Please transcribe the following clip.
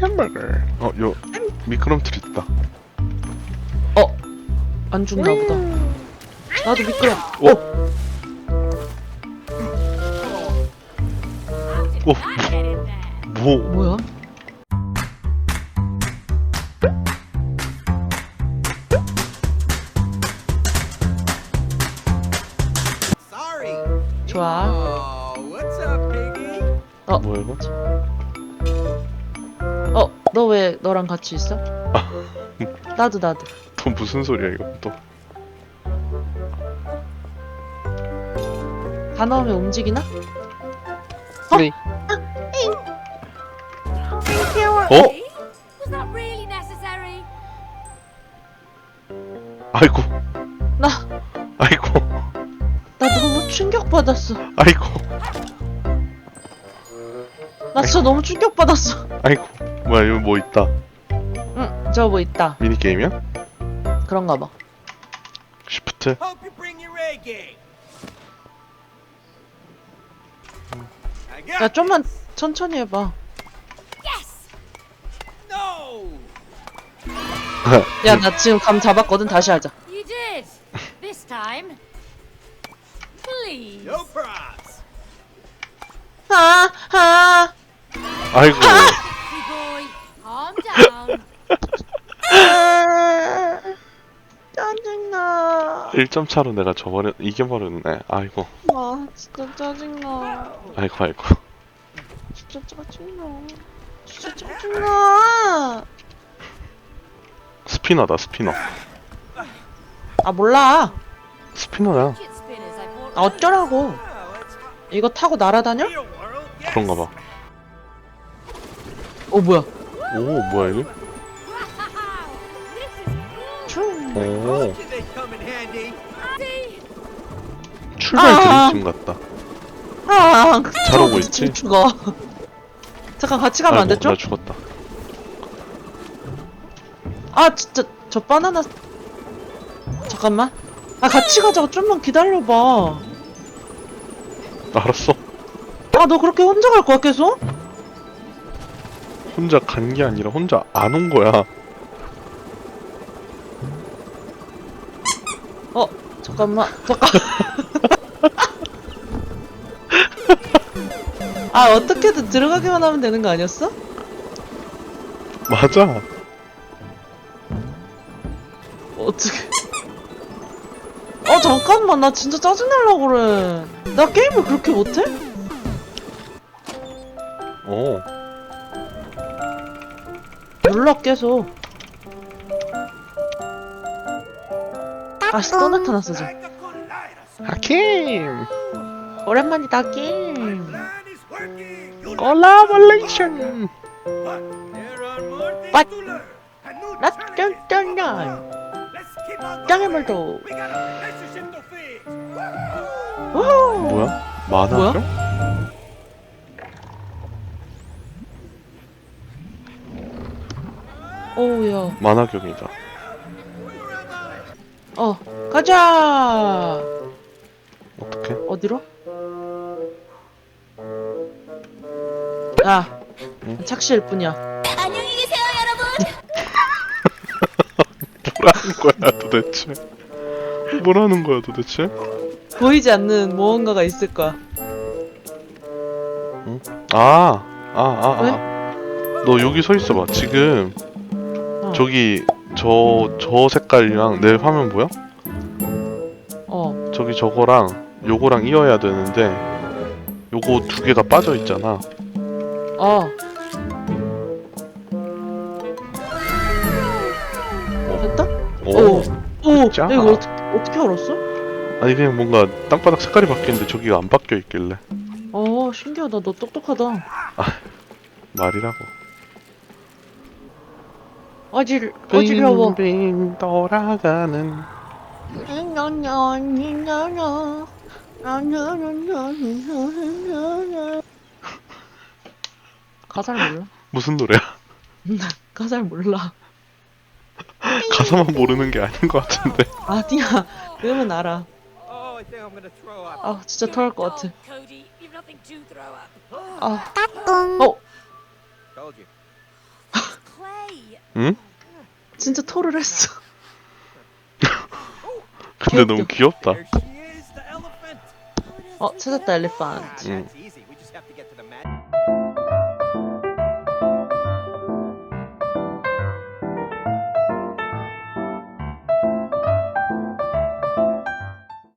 햄버거. 어, 요 미끄럼틀 있다. 안 죽나 보다. 나도 미끄러. 오, 오, 뭐? 뭐야? Sorry. 좋아. Oh, piggy? 뭐야 이거? 어, 너왜 너랑 같이 있어? 아. 나도 나도. 또 무슨 소리야 이거 또? 다 나오면 움직이나? 네. 어? Was that really necessary? 아이고, 나, 아이고, 나 너무 충격 받았어. 아이고, 나 진짜 너무 충격 받았어. 아이고. 뭐야 이거 뭐 있다? 응, 저거 뭐 있다. 미니 게임이야? 그런가 봐. 시프트? Hope you bring your A game. I got 야, 좀만 천천히 해봐. Yes! no. 야, 나 지금 감 잡았거든. 다시 하자. You did! This time. Please. No props. 아, 아, 아이고, 1점 차로 내가 저버려 이겨버렸네. 아이고, 아, 진짜 짜증나. 아이고, 아이고. 진짜 짜증나. 진짜 짜증나. 스피너다 스피너. 아, 몰라. 스피너야. 아, 어쩌라고. 이거 타고 날아다녀? 그런가 봐. 어, 뭐야. 오, 뭐야 이게? 춤. 오, 출발 아. 드림팀 같다. 아, 잘하고 있지? 죽어. 잠깐 같이 가면 안 아이고, 됐죠? 나 죽었다. 아, 진짜 저 바나나. 잠깐만. 아, 같이 가자고 좀만 기다려봐. 알았어. 아, 너 그렇게 혼자 갈 거야 계속? 혼자 간 게 아니라 혼자 안 온 거야. 어, 잠깐만. 잠깐. 아, 어떻게든 들어가기만 하면 되는 거 아니었어? 맞아. 어떻게? 어 잠깐만 나 진짜 짜증 날라 그래. 나 게임을 그렇게 못해? 어. 눌러 계속. 아씨 또 나타났어 지금. 하킴. 오랜만이다. You 콜라보레이션. But keep on 짱의 going. 말도. Fix. 오. 뭐야? 만화죠? 오우야. 만화경이다. 어 가자. 어떻게? 어디로? 야. 응? 착시일 뿐이야. 안녕히 계세요, 여러분! 뭐라는 거야 도대체? 뭐라는 거야 도대체? 보이지 않는 무언가가 있을 거야. 아, 아, 아, 아. 너 여기 서 있어봐. 지금 어. 저기 저 저 색깔이랑 내 화면 보여? 어. 저기 저거랑 요거랑 이어야 되는데 요거 두 개가 빠져 있잖아. 어. 됐다? 오. 오, 자. 야, 이거 어떻게, 어떻게 알았어? 아니 그냥 뭔가 땅바닥 색깔이 바뀌는데 저기가 안 바뀌어 있길래 어, 신기하다. 너 똑똑하다. 말이라고. 어질, 어지러워. 빙빙 돌아가는. 가사를 몰라. 무슨 노래야? 가사를 몰라. 가사만 모르는 게 아닌 것 같은데. 아니야. 음은 알아. Oh, I think I'm gonna throw up. 아, 진짜 토할 것 같아. Cody, you've nothing to throw up. 아. 어, Told you. 응? 진짜 토를 했어. 근데 너무 귀엽다. 어 찾았다 엘리펀트. 응.